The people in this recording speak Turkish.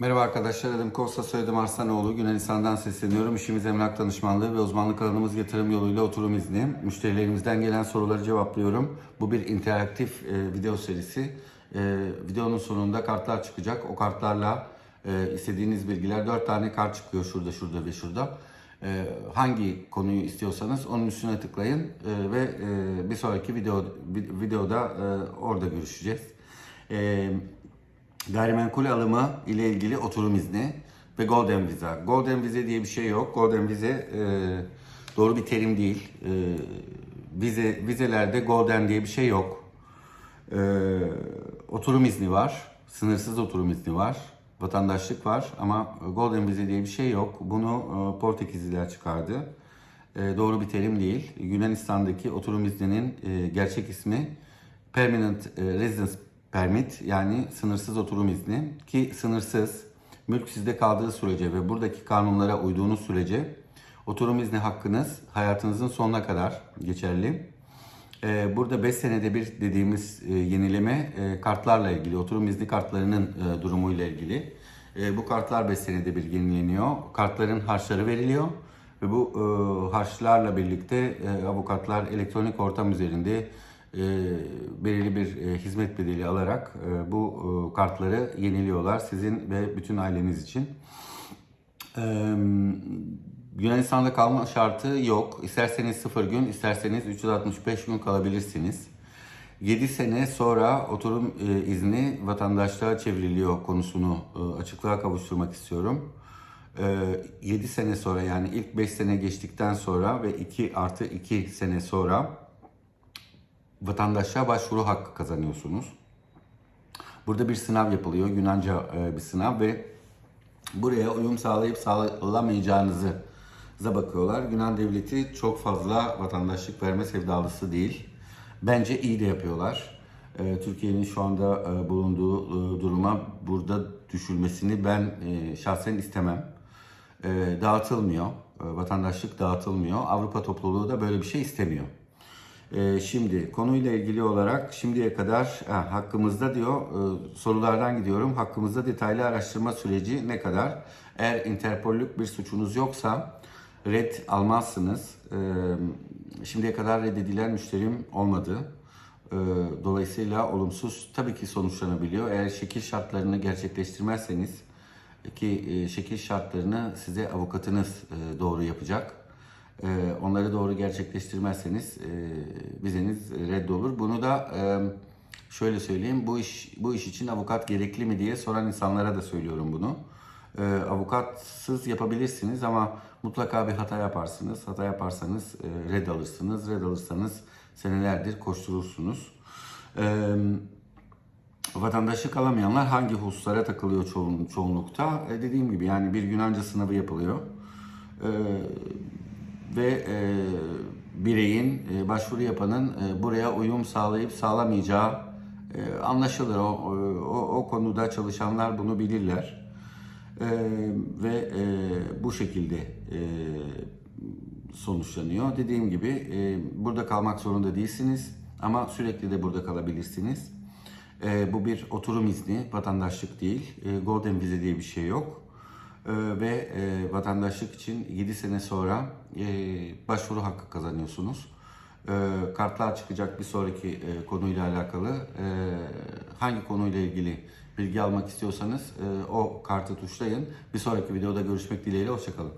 Merhaba arkadaşlar, adım Kosta, soyadım Arslanoğlu. Yunanistan'dan sesleniyorum. İşimiz emlak danışmanlığı ve uzmanlık alanımız yatırım yoluyla oturum izni. Müşterilerimizden gelen soruları cevaplıyorum. Bu bir interaktif e, video serisi. E, videonun sonunda kartlar çıkacak. O kartlarla e, istediğiniz bilgiler, 4 tane kart çıkıyor şurada, şurada ve şurada. E, hangi konuyu istiyorsanız onun üstüne tıklayın e, ve e, bir sonraki video videoda e, orada görüşeceğiz. E, Gayrimenkul alımı ile ilgili oturum izni ve Golden Visa. Golden Visa diye bir şey yok. Golden Visa e, doğru bir terim değil. E, vize vizelerde Golden diye bir şey yok. E, oturum izni var. Sınırsız oturum izni var. Vatandaşlık var ama Golden Visa diye bir şey yok. Bunu e, Portekizliler çıkardı. E, doğru bir terim değil. Yunanistan'daki oturum izninin e, gerçek ismi Permanent e, Residence Permit yani sınırsız oturum izni ki sınırsız mülk sizde kaldığı sürece ve buradaki kanunlara uyduğunuz sürece oturum izni hakkınız hayatınızın sonuna kadar geçerli. Ee, Burada 5 senede bir dediğimiz e, yenileme e, kartlarla ilgili, oturum izni kartlarının e, durumuyla ilgili. Bu kartlar 5 senede bir yenileniyor. Kartların harçları veriliyor ve bu harçlarla birlikte avukatlar elektronik ortam üzerinde e, belirli bir e, hizmet bedeli alarak e, bu e, kartları yeniliyorlar sizin ve bütün aileniz için. Ee, Yunanistan'da kalma şartı yok. İsterseniz 0 gün, isterseniz 365 gün kalabilirsiniz. 7 sene sonra oturum e, izni vatandaşlığa çevriliyor konusunu e, açıklığa kavuşturmak istiyorum. E, 7 sene sonra yani ilk 5 sene geçtikten sonra ve 2 artı 2 sene sonra vatandaşlığa başvuru hakkı kazanıyorsunuz. Burada bir sınav yapılıyor. Yunanca e, bir sınav ve buraya uyum sağlayıp sağlamayacağınızı za bakıyorlar. Yunan devleti çok fazla vatandaşlık verme sevdalısı değil. Bence iyi de yapıyorlar. E, Türkiye'nin şu anda e, bulunduğu duruma burada düşülmesini ben şahsen istemem. Dağıtılmıyor. Vatandaşlık dağıtılmıyor. Avrupa topluluğu da böyle bir şey istemiyor. Ee, şimdi konuyla ilgili olarak şimdiye kadar ha, hakkımızda diyor e, sorulardan gidiyorum. Hakkımızda detaylı araştırma süreci ne kadar? Eğer Interpollük bir suçunuz yoksa red almazsınız. Ee, şimdiye kadar reddedilen müşterim olmadı. Ee, dolayısıyla olumsuz tabii ki sonuçlanabiliyor. Eğer şekil şartlarını gerçekleştirmezseniz ki e, şekil şartlarını size avukatınız e, doğru yapacak. Ee, onları doğru gerçekleştirmezseniz e, vizeniz reddolur. Bunu da e, şöyle söyleyeyim. Bu iş bu iş için avukat gerekli mi diye soran insanlara da söylüyorum bunu. Ee, avukatsız yapabilirsiniz ama mutlaka bir hata yaparsınız. Hata yaparsanız e, red alırsınız. Red alırsanız senelerdir koşturursunuz. Ee, vatandaşlık alamayanlar hangi hususlara takılıyor çoğun, çoğunlukta? E, dediğim gibi yani bir Yunanca sınavı yapılıyor. Ee, ve e, bireyin, e, başvuru yapanın e, buraya uyum sağlayıp sağlamayacağı e, anlaşılır. O, o, o konuda çalışanlar bunu bilirler. E, ve e, bu şekilde e, sonuçlanıyor. Dediğim gibi e, burada kalmak zorunda değilsiniz ama sürekli de burada kalabilirsiniz. E, bu bir oturum izni, vatandaşlık değil. E, Golden Vize diye bir şey yok. Ee, ve e, vatandaşlık için 7 sene sonra e, başvuru hakkı kazanıyorsunuz. E, kartlar çıkacak bir sonraki e, konuyla alakalı. E, hangi konuyla ilgili bilgi almak istiyorsanız o kartı tuşlayın. Bir sonraki videoda görüşmek dileğiyle, hoşçakalın.